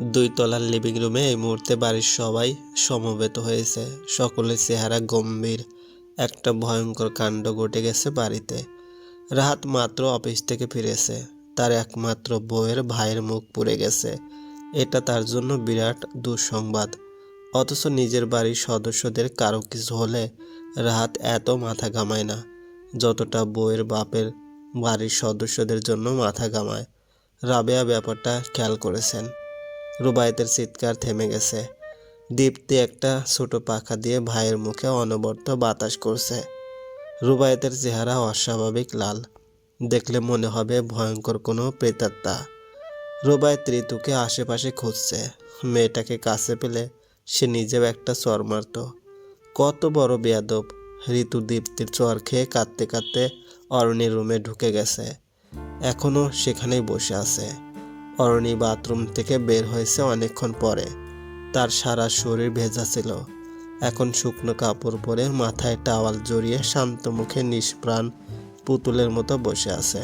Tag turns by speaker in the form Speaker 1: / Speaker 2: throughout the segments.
Speaker 1: দুই তলার লিভিং রুমে এই মুহূর্তে বাড়ির সবাই সমবেত হয়েছে। সকলের চেহারা গম্ভীর। একটা ভয়ঙ্কর কাণ্ড ঘটে গেছে বাড়িতে। রাহাত মাত্র অফিস থেকে ফিরেছে। তার একমাত্র বউয়ের ভাইয়ের মুখ পুড়ে গেছে। এটা তার জন্য বিরাট দুঃসংবাদ। অথচ নিজের বাড়ির সদস্যদের কারও কিছু হলে রাহাত এত মাথা ঘামায় না, যতটা বউয়ের বাপের বাড়ির সদস্যদের জন্য মাথা ঘামায়। রাবেয়া ব্যাপারটা খেয়াল করেছেন। রুবায়েতের চিৎকার থেমে গেছে। দীপ্তি একটা ছোট পাখা দিয়ে ভাইয়ের মুখে অনবর্ত বাতাস করছে। রুবায়েতের চেহারা অস্বাভাবিক লাল। দেখলে মনে হবে ভয়ঙ্কর কোনো প্রেতাত্মা। রুবায়েত ঋতুকে আশেপাশে খুঁজছে। মেয়েটাকে কাছে পেলে সে নিজেও একটা চর মারত। কত বড় বেয়াদব। ঋতু দীপ্তির চর খেয়ে কাঁদতে কাঁদতে অরণির রুমে ঢুকে গেছে। এখনও সেখানেই বসে আছে। অরণি বাথরুম থেকে বের হয়েছে অনেকক্ষণ পরে। তার সারা শরীর ভেজা ছিল। এখন শুকনো কাপড় পরে মাথায় টাওয়াল জড়িয়ে শান্ত মুখে নিষ্প্রাণ পুতুলের মতো বসে আছে।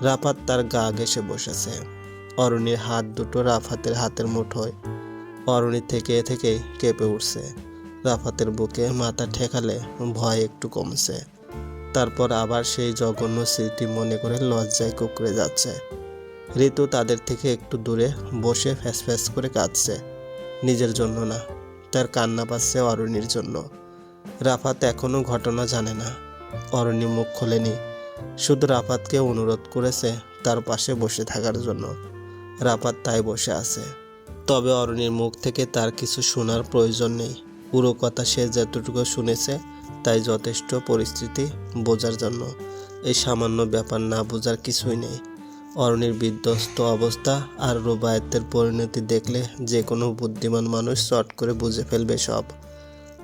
Speaker 1: রাফাত তার গা ঘেসে বসেছে। অরণির হাত দুটো রাফাতের হাতের মুঠোয়। অরণি থেকে থেকে কেঁপে উঠছে। রাফাতের বুকে মাথা ঠেকালে ভয় একটু কমছে। তারপর আবার সেই জঘন্য স্মৃতি মনে করে লজ্জায় কুকড়ে যাচ্ছে। ঋতু তাদের থেকে একটু দূরে বসে ফ্যাস ফ্যাস করে কাঁদছে। নিজের জন্য না, তার কান্না পাচ্ছে অরণির জন্য। রাফাত এখনও ঘটনা জানে না। অরণি মুখ খোলেনি। শুধু রাফাতকে অনুরোধ করেছে তার পাশে বসে থাকার জন্য। রাফাত তাই বসে আছে। তবে অরণির মুখ থেকে তার কিছু শোনার প্রয়োজন নেই। পুরো কথা সে যতটুকু শুনেছে তাই যথেষ্ট পরিস্থিতি বোঝার জন্য। এই সামান্য ব্যাপার না বোঝার কিছুই নেই। অরণির বিধ্বস্ত অবস্থা আর রুবায়তের পরিণতি দেখলে যে কোনো বুদ্ধিমান মানুষ চট করে বুঝে ফেলবে সব।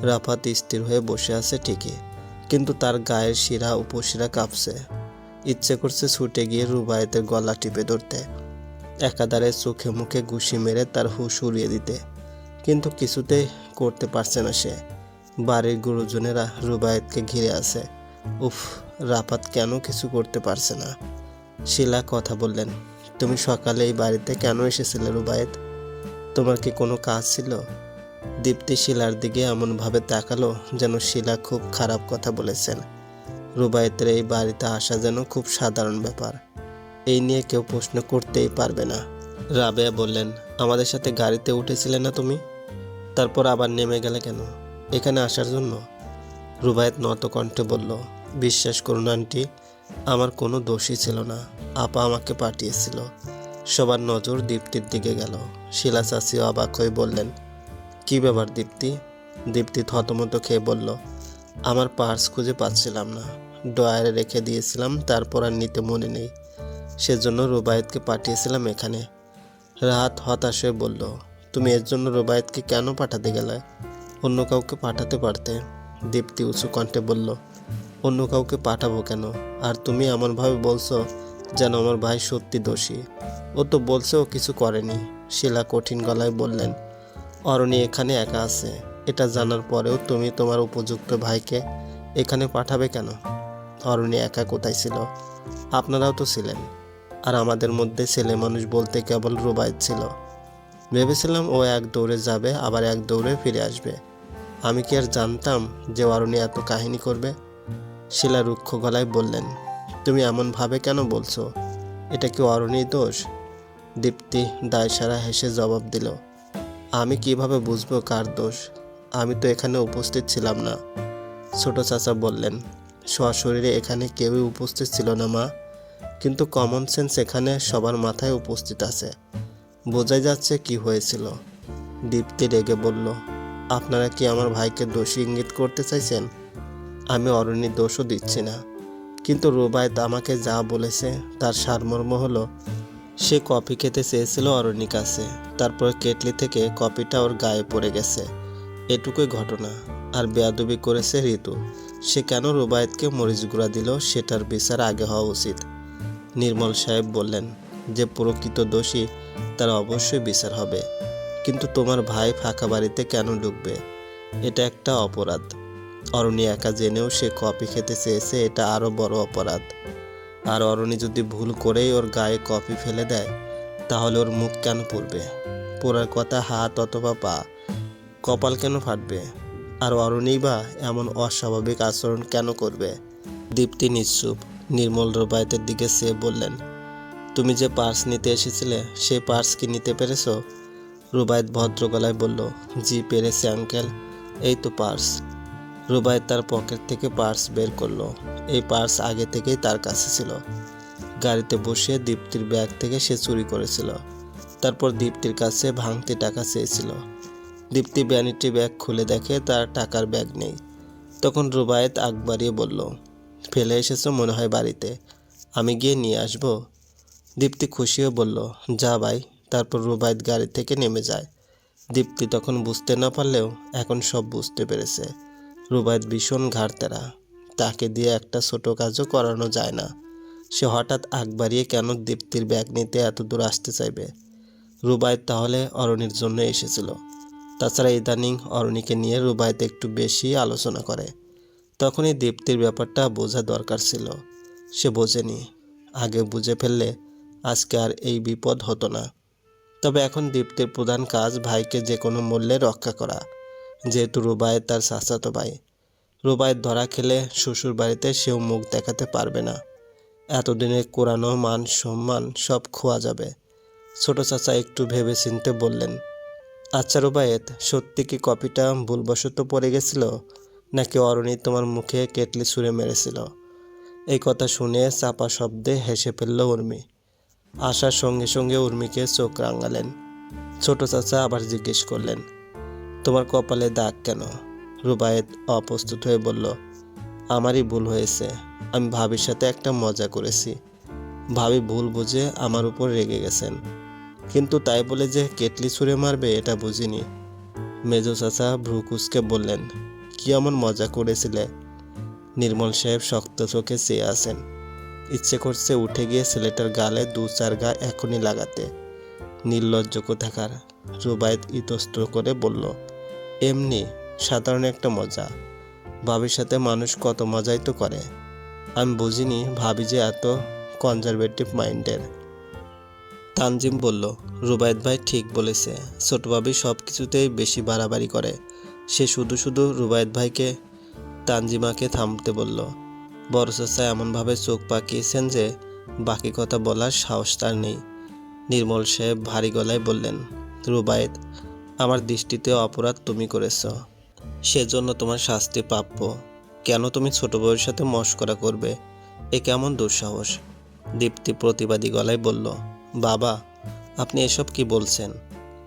Speaker 1: রাফাত স্থির হয়ে বসে আছে ঠিকই, কিন্তু তার গায়ের শিরা উপশিরা কাঁপছে। ইচ্ছে করছে ছুটে গিয়ে রুবায়তের গলা টিপে ধরতে, একাধারে চোখে মুখে ঘুষি মেরে তার হুশ উড়িয়ে দিতে। কিন্তু কিছুতেই করতে পারছে না সে। বাড়ির গুরুজনেরা রুবায়েতকে ঘিরে আছে। উফ, রাফাত কেন কিছু করতে পারছে না? শিলা কথা বললেন, তুমি সকালে এই বাড়িতে কেন এসেছিলে, রুবায়েত? তোমার কি কোনো কাজ ছিল? দীপ্তি শিলার দিকে এমনভাবে তাকালো যেন শিলা খুব খারাপ কথা বলেছেন। রুবায়েতের এই বাড়িতে আসা যেন খুব সাধারণ ব্যাপার। এই নিয়ে কেউ প্রশ্ন করতেই পারবে না। রাবেয়া বললেন, আমাদের সাথে গাড়িতে উঠেছিলে না তুমি? তারপর আবার নেমে গেলে কেন? এখানে আসার জন্য? রুবায়েত নত কণ্ঠে বলল, বিশ্বাস করুন, আন্টি আমার কোনো দোষই ছিল না। আপা আমাকে পাঠিয়েছিল। সবার নজর দীপ্তির দিকে গেল। শিলা চাষিও অবাক হয়ে বললেন, কি ব্যাপার দীপ্তি? দীপ্তি থতমত খেয়ে বলল, আমার পার্স খুঁজে পাচ্ছিলাম না। ডয়ারে রেখে দিয়েছিলাম, তারপর আর নিতে মনে নেই। সেজন্য রুবায়েতকে পাঠিয়েছিলাম এখানে। রাহাত হতাশ হয়ে বলল, তুমি এর জন্য রুবায়েতকে কেন পাঠাতে গেলে? অন্য কাউকে পাঠাতে পারতে? দীপ্তি উঁচু কণ্ঠে বলল অন্য কাউকে পাঠাবো কেন? আর তুমি এমনভাবে বলছো যেন আমার ভাই সত্যি দোষী। ও তো বলছে ও কিছু করেনি। শিলা কঠিন গলায় বললেন, অরণি এখানে একা আছে। এটা জানার পরেও তুমি তোমার উপযুক্ত ভাইকে এখানে পাঠাবে কেন? অরণি একা কোথায় ছিল? আপনারাও তো ছিলেন। আর আমাদের মধ্যে ছেলে মানুষ বলতে কেবল রুবায়ত ছিল। ভেবেছিলাম ও এক দৌড়ে যাবে, আবার এক দৌড়ে ফিরে আসবে। আমি কি আর জানতাম যে অরণি এত কাহিনী করবে? শিলা রুক্ষ গলায় বললেন, তুমি এমনভাবে কেন বলছো? এটা কি অরণির দোষ? দীপ্তি দায়সারা হেসে জবাব দিল, আমি কীভাবে বুঝব কার দোষ? আমি তো এখানে উপস্থিত ছিলাম না। ছোট চাচা বললেন, সশরীরে এখানে কেউই উপস্থিত ছিল না মা, কিন্তু কমন সেন্স এখানে সবার মাথায় উপস্থিত আছে। বোঝাই যাচ্ছে কি হয়েছিল। দীপ্তি রেগে বলল, আপনারা কি আমার ভাইকে দোষী ইঙ্গিত করতে চাইছেন? আমি অরণ্যের দোষও দিচ্ছি না। কিন্তু রুবায়ত আমাকে যা বলেছে তার সারমর্ম হলো, সে কফি খেতে চেয়েছিল অরণ্যের কাছে। তারপর কেটলি থেকে কফিটা ওর গায়ে পড়ে গেছে। এটুকুই ঘটনা। আর বেয়াদবি করেছে ঋতু। সে কেন রুবায়তকে মরিচ গুঁড়া দিল সেটার বিচার আগে হওয়া উচিত। নির্মল সাহেব বললেন, যে প্রকৃত দোষী, তার অবশ্যই বিচার হবে। কিন্তু তোমার ভাই ফাঁকা বাড়িতে কেন ঢুকবে? এটা একটা অপরাধ। অরণি একা জেনেও সে কফি খেতে চেয়েছে, এটা আরও বড় অপরাধ। আর অরণি যদি ভুল করেই ওর গায়ে কফি ফেলে দেয়, তাহলে ওর মুখ কেন পড়বে? পোড়ার কথা হাত অথবা পা, কপাল কেন ফাটবে? আর অরণেই বা এমন অস্বাভাবিক আচরণ কেন করবে? দীপ্তি নিশ্চুপ, নির্মল রুবায়তের দিকে সে বললেন, তুমি যে পার্স নিতে এসেছিলে সেই পার্স কি নিতে পেরেছ? রুবায়ত ভদ্র গলায় বলল, জি, পেরেছে, আঙ্কেল, এই তো পার্স। রুবায়ত তার পকেট থেকে পার্স বের করল। এই পার্স আগে থেকেই তার কাছে ছিল। গাড়িতে বসে দীপ্তির ব্যাগ থেকে সে চুরি করেছিল। তারপর দীপ্তির কাছে ভাঙতি টাকা চেয়েছিল। দীপ্তি ভ্যানিটি ব্যাগ খুলে দেখে তার টাকার ব্যাগ নেই। তখন রুবায়েত আগ বাড়িয়ে বলল, ফেলে এসেছ মনে হয় বাড়িতে। আমি গিয়ে নিয়ে আসব? দীপ্তি খুশিও বলল, যা ভাই। তারপর রুবায়েত গাড়ি থেকে নেমে যায়। দীপ্তি তখন বুঝতে না পারলেও এখন সব বুঝতে পেরেছে। রুবায়েত ভীষণ ঘাড়তেরা। তাকে দিয়ে একটা ছোট কাজও করানো যায় না। সে হঠাৎ আগ বাড়িয়ে কেন দীপ্তির ব্যাগ নিতে এত দূর আসতে চাইবে? রুবায়েত তাহলে অরণির জন্য এসেছিল। তাছাড়া ইদানিং অরণিকে নিয়ে রুবায়েত একটু বেশি আলোচনা করে। তখনই দীপ্তির ব্যাপারটা বোঝা দরকার ছিল। সে বোঝেনি। আগে বুঝে ফেললে আজকে আর এই বিপদ হতো না। তবে এখন দীপ্তির প্রধান কাজ ভাইকে যে কোনো মূল্যে রক্ষা করা। যেহেতু রুবায়েত তার চাচাতো ভাই। রুবায়েত ধরা খেলে শ্বশুর বাড়িতে সেও মুখ দেখাতে পারবে না। এতদিনে কোরানো মান, সম্মান সব খোয়া যাবে। ছোট চাচা একটু ভেবে চিনতে বললেন আচ্ছা রুবায়েত, সত্যি কি কপিটা ভুলবশত পড়ে গেছিল? নাকি অরণি তোমার মুখে কেটলি ছুঁড়ে মেরেছিল? এই কথা শুনে চাপা শব্দে হেসে ফেলল উর্মি। আসার সঙ্গে সঙ্গে উর্মিকে চোখ রাঙালেন। ছোট চাচা আবার জিজ্ঞেস করলেন তোমার কপালে দাগ কেন? রুবায়েত অপ্রস্তুত হয়ে বলল, আমারই ভুল হয়েছে। আমি ভাবির সাথে একটা মজা করেছি। ভাবি ভুল বুঝে আমার উপর রেগে গেছেন। কিন্তু তাই বলে যে কেটলি ছুঁড়ে মারবে, এটা বুঝিনি। মেজো চাচা ভ্রুকুসকে বললেন, কি এমন মজা করেছিলে? নির্মল সাহেব শক্ত চোখে চেয়ে আছেন। ইচ্ছে করছে উঠে গিয়ে ছেলেটার গালে দু চার গা এখনই লাগাতে। নির্লজ্জ কোথাকার। রুবায়ত ইতস্ত করে বলল এমনি সাধারণ একটা মজা। ভাবির সাথে মানুষ কত মজাই তো করে। আমি বুঝিনি ভাবি যে এত কনজারভেটিভ মাইন্ডের। তানজিম বলল, রুবায়েত ভাই ঠিক বলেছে। ছোট ভাবি সব কিছুতেই বেশি বাড়াবাড়ি করে। সে শুধু শুধু রুবায়েত ভাইকে, তানজিমাকে থামতে বলল। বড় চাচা এমনভাবে চোখ পাকিয়েছেন যে, বাকি কথা বলার সাহস তার নেই। নির্মল সাহেব ভারী গলায় বললেন, রুবায়েত আমার দৃষ্টিতে অপরাধ তুমি করেছ। সেজন্য তোমার শাস্তি প্রাপ্য। কেন তুমি ছোট বউয়ের সাথে মস্করা করবে? এ কেমন দুঃসাহস? দীপ্তি প্রতিবাদী গলায় বলল, বাবা, আপনি এসব কি বলছেন?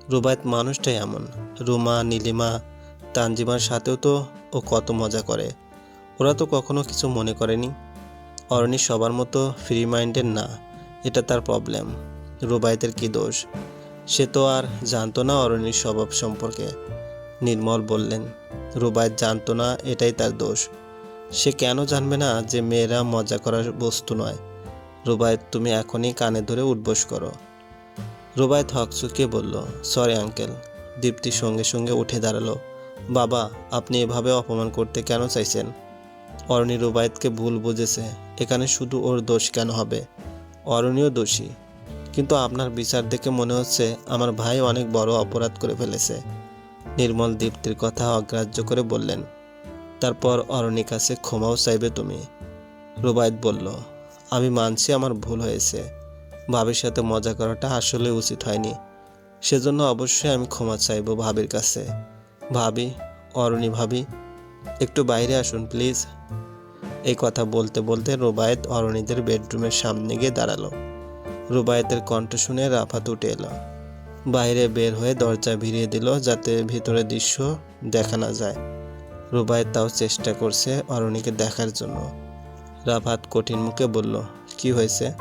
Speaker 1: রুবায়েত মানুষটাই এমন। রুমা, নীলিমা, তানজিমার সাথেও তো ও কত মজা করে। ওরা তো কখনো কিছু মনে করেনি। অরণি সবার মতো ফ্রি মাইন্ডের না। এটা তার প্রবলেম রুবায়তের কি দোষ? সে তো আর জানতো না অরণির স্বভাব সম্পর্কে। নির্মল বললেন রুবায়েত জানতো না, এটাই তার দোষ। সে কেন জানবে না যে মেয়েরা মজা করার বস্তু নয়? রুবায়েত তুমি এখনই কানে ধরে উঠবোস করো। রুবায়েত হকচুকিয়ে বলল, সরি আঙ্কেল। দীপ্তি সঙ্গে সঙ্গে উঠে দাঁড়াল, বাবা, আপনি এভাবে অপমান করতে কেন চাইছেন? অরণি রুবায়েতকে ভুল বুঝেছে, এখানে শুধু ওর দোষ কেন হবে? অরণিও দোষী। কিন্তু আপনার বিচার দেখে মনে হচ্ছে আমার ভাই অনেক বড় অপরাধ করে ফেলেছে। নির্মল দীপ্তির কথা অগ্রাহ্য করে বললেন, তারপর অরণির কাছে ক্ষমাও চাইবে তুমি। রুবায়েত বলল, আমি মানছি আমার ভুল হয়েছে। ভাবির সাথে মজা করাটা আসলে উচিত হয়নি। সেজন্য অবশ্যই আমি ক্ষমা চাইব ভাবির কাছে। ভাবি, অরণি ভাবি, একটু বাইরে আসুন, প্লিজ। এই কথা বলতে বলতে রুবায়েত অরণিদের বেডরুমের সামনে গিয়ে দাঁড়াল। রুবায়েতের কণ্ঠ শুনে রাফাত উঠে এলো। বাইরে বের হয়ে দরজা ভিড়িয়ে দিল যাতে ভিতরে দৃশ্য দেখা না যায়। রুবায়েত তাও চেষ্টা করছে অরণিকে দেখার জন্য। রাফাত কঠিন মুখে বলল, কি হয়েছে?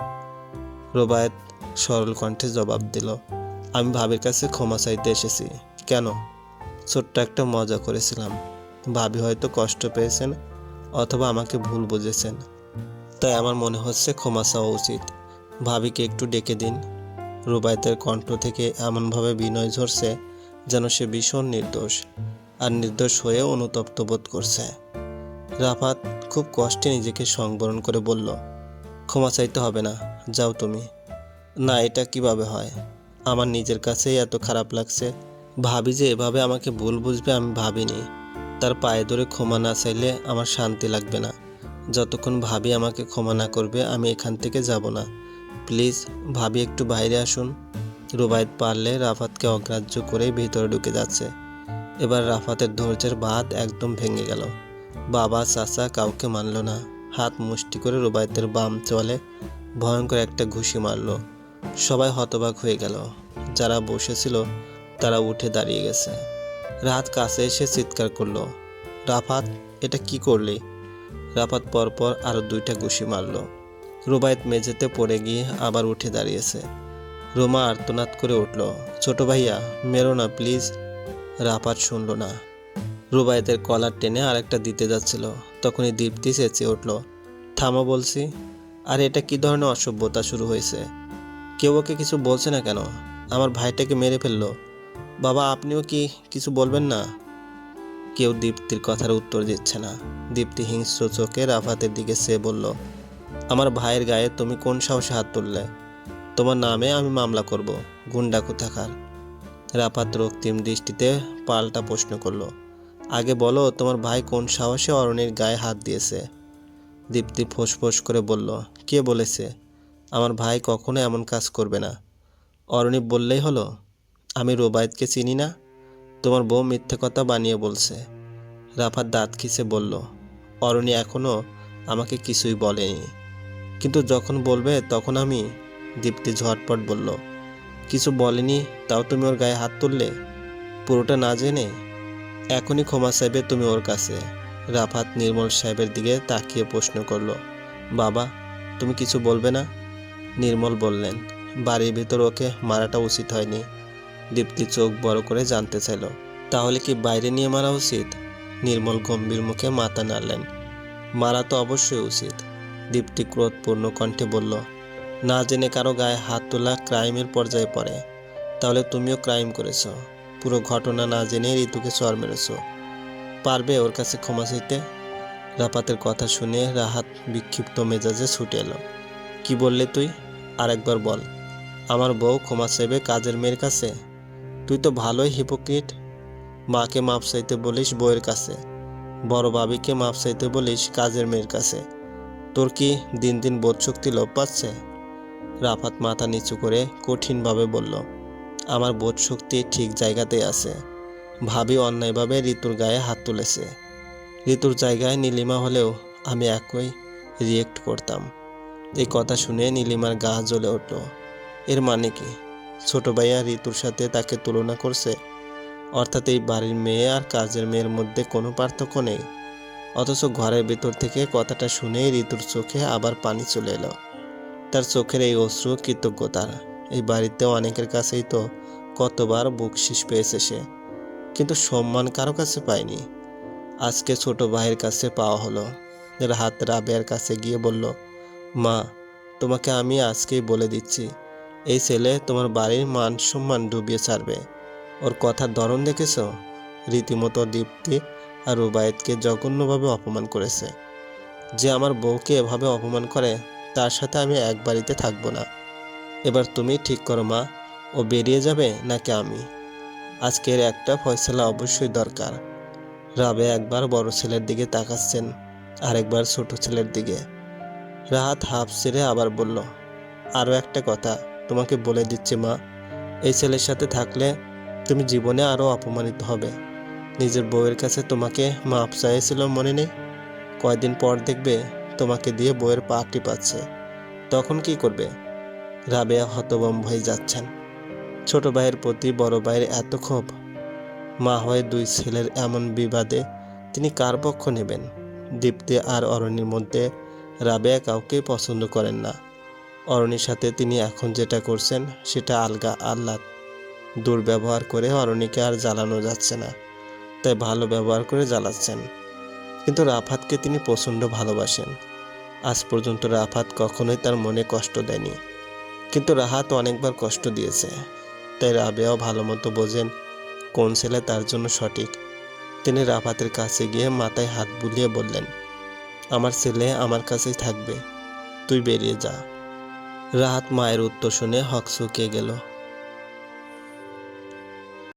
Speaker 1: রুবায়েত সরল কণ্ঠে জবাব দিল, আমি ভাবির কাছে ক্ষমা চাইতে এসেছি। কেন? ছোট্ট একটা মজা করেছিলাম। ভাবি হয়তো কষ্ট পেয়েছেন অথবা আমাকে ভুল বুঝেছেন। তাই আমার মনে হচ্ছে ক্ষমা চাওয়া উচিত। ভাবিকে একটু ডেকে দিন। রুবায়তের কণ্ঠ থেকে এমনভাবে বিনয় ঝরছে যেন সে ভীষণ নির্দোষ আর নির্দোষ হয়ে অনুতপ্ত বোধ করছে। রাফাত খুব কষ্টে নিজেকে সংবরণ করে বলল, ক্ষমা চাইতে হবে না, যাও তুমি। না, এটা কীভাবে হয়? আমার নিজের কাছেই এত খারাপ লাগছে। ভাবি যে এভাবে আমাকে ভুল বুঝবে আমি ভাবিনি। তার পায়ে ধরে ক্ষমা না চাইলে আমার শান্তি লাগবে না। যতক্ষণ ভাবি আমাকে ক্ষমা না করবে, আমি এখান থেকে যাব না। প্লিজ ভাবি একটু বাইরে আসুন। রুবায়ত পারলে রাফাতকে অগ্রাহ্য করে ভিতরে ঢুকে যাচ্ছে। এবার রাফাতের ধৈর্যের বাঁধ একদম ভেঙে গেল। বাবা, চাচা কাউকে মানল না। হাত মুষ্টি করে রুবায়তের বাম চলে ভয়ঙ্কর একটা ঘুষি মারল। সবাই হতবাক হয়ে গেল। যারা বসেছিল, তারা উঠে দাঁড়িয়ে গেছে। রাত কাছে এসে চিৎকার করল, রাফাত, এটা কি করলি? রাফাত পরপর আরও দুইটা ঘুষি মারল। রুবায়ত মেঝেতে পড়ে গিয়ে আবার উঠে দাঁড়িয়েছে। রোমা আর্তনাদ করে উঠল, ছোট ভাইয়া, মেরো না, প্লিজ। রাফাত শুনল না। রুবায়তের কলার টেনে আরেকটা দিতে যাচ্ছিল। তখনই দীপ্তি চেঁচিয়ে উঠল, থামো বলছি। আর, এটা কি ধরনের অসভ্যতা শুরু হয়েছে? কেউ ওকে কিছু বলছে না কেন? আমার ভাইটাকে মেরে ফেলল। বাবা, আপনিও কি কিছু বলবেন না? কেউ দীপ্তির কথার উত্তর দিচ্ছে না। দীপ্তি হিংস্র চোখে রাফাতের দিকে সে বলল আমার ভাইয়ের গায়ে তুমি কোন সাহসে হাত তুললে? তোমার নামে আমি মামলা করব, গুন্ডা কোথাকার? রাফাত রক্তিম দৃষ্টিতে পাল্টা প্রশ্ন করল, আগে বলো তোমার ভাই কোন সাহসে অরণির গায়ে হাত দিয়েছে? দীপ্তি ফোঁস করে বলল, কে বলেছে? আমার ভাই কখনো এমন কাজ করবে না। অরণি বললেই হলো, আমি রোবায়তকে চিনি না, তোমার বউ মিথ্যে কথা বানিয়ে বলছে। রাফাত দাঁত খিসে বলল, অরণি এখনও আমাকে কিছুই বলেনি। কিন্তু যখন বলবে, তখন আমি দীপ্তি ঝটপট বলল, কিছু বলেনি, তাও তুমি ওর গায়ে হাত তুললে? পুরোটা না জেনে? এখনই ক্ষমা চাইবে তুমি ওর কাছে। রাফাত নির্মল সাহেবের দিকে তাকিয়ে প্রশ্ন করল, বাবা, তুমি কিছু বলবে না? নির্মল বললেন, বাড়ির ভিতর ওকে মারাটা উচিত হয়নি। দীপ্তি চোখ বড় করে জানতে চাইল, তাহলে কি বাইরে নিয়ে মারা উচিত? নির্মল গম্ভীর মুখে মাথা নাড়লেন, মারা তো অবশ্যই উচিত। দীপ্তি ক্রোধপূর্ণ কণ্ঠে বলল, না জেনে কারও গায়ে হাত তোলা ক্রাইমের পর্যায়ে পড়ে। তাহলে তুমিও ক্রাইম করেছ। পুরো ঘটনা না জেনে ঋতুকে চর মেরেছ। পারবে ওর কাছে ক্ষমা চাইতে? রাপাতের কথা শুনে রাহাত বিক্ষিপ্ত মেজাজে ছুটে এলো। কি বললে তুই? আরেকবার বল। আমার বউ ক্ষমা চাইবে কাজের মেয়ের কাছে? তুই তো ভালোই হিপোক্রিট মাকে মাপ চাইতে বলিস বউয়ের কাছে। বড় বাবিকে মাপ চাইতে বলিস কাজের মেয়ের কাছে। তোর কি দিন দিন বোধশক্তি লোপ পাচ্ছে? রাফাত মাথা নিচু করে কঠিনভাবে বলল, আমার বোধশক্তি ঠিক জায়গাতেই আছে। ভাবি অন্যায়ভাবে ঋতুর গায়ে হাত তুলেছে। ঋতুর জায়গায় নীলিমা হলেও আমি একই রিয়েক্ট করতাম। এই কথা শুনে নীলিমার গা জ্বলে উঠল। এর মানে কি? ছোট ভাইয়া ঋতুর সাথে তাকে তুলনা করছে? অর্থাৎ এই বাড়ির মেয়ে আর কাজের মেয়ের মধ্যে কোনো পার্থক্য নেই? অথচ ঘরের ভেতর থেকে কথাটা শুনে ঋতুর চোখে আবার পানি চলে এলো। তার চোখের এই অশ্রু কৃতজ্ঞতার। এই বাড়িতে অনেকের কাছেই তো কতবার বকশিস পেয়েছে সে। কিন্তু সম্মান কারও কাছে পায়নি। আজকে ছোট ভাইয়ের কাছে পাওয়া হলো। এর হাত রাবেয়ার কাছে গিয়ে বলল, মা, তোমাকে আমি আজকেই বলে দিচ্ছি, এই ছেলে তোমার বাড়ির মান সম্মান ডুবিয়ে ছাড়বে। ওর কথার ধরন দেখেছ? রীতিমতো দীপ্তি আর রুবায়েতকে জঘন্যভাবে অপমান করেছে। যে আমার বউকে এভাবে অপমান করে, তার সাথে আমি এক বাড়িতে থাকব না। এবার তুমি ঠিক করো মা, ও বেরিয়ে যাবে নাকি আমি? আজকের একটা ফয়সলা অবশ্যই দরকার। রাবে একবার বড় ছেলের দিকে তাকাচ্ছেন, আরেকবার ছোট ছেলের দিকে। রাহাত হাফ ছেড়ে আবার বলল আরও একটা কথা তোমাকে বলে দিচ্ছি মা, এই ছেলের সাথে থাকলে তুমি জীবনে আরও অপমানিত হবে। নিজের বউয়ের কাছে তোমাকে মাপ চাইছিল মনে নেই? কয়দিন পর দেখবে তোমাকে দিয়ে বউয়ের পা টিপাচ্ছে। তখন কি করবে? রাবেয়া হতবম্ব হয়ে যাচ্ছেন। ছোট ভাইয়ের প্রতি বড় ভাইয়ের এত ক্ষোভ। মা হয়ে দুই ছেলের এমন বিবাদে তিনি কার পক্ষ নেবেন? দীপ্তি আর অরণির মধ্যে রাবেয়া কাউকে পছন্দ করেন না। অরণির সাথে তিনি এখন যেটা করছেন, সেটা আলগা আহ্লাদ। দুর্ব্যবহার করে অরণিকে আর জ্বালানো যাচ্ছে না। তাই ভালো ব্যবহার করে জ্বালাচ্ছেন। কিন্তু রাফাতকে তিনি প্রচণ্ড ভালোবাসেন। আজ পর্যন্ত রাফাত কখনোই তার মনে কষ্ট দেয়নি। কিন্তু রাহাত অনেকবার কষ্ট দিয়েছে। তাই রাবেয়াও ভালো মতো বোঝেন কোন ছেলে তার জন্য সঠিক। তিনি রাফাতের কাছে গিয়ে মাথায় হাত বুলিয়ে বললেন, আমার ছেলে আমার কাছেই থাকবে। তুই বেরিয়ে যা। রাহাত মায়ের উত্তর শুনে হক শুকিয়ে গেল।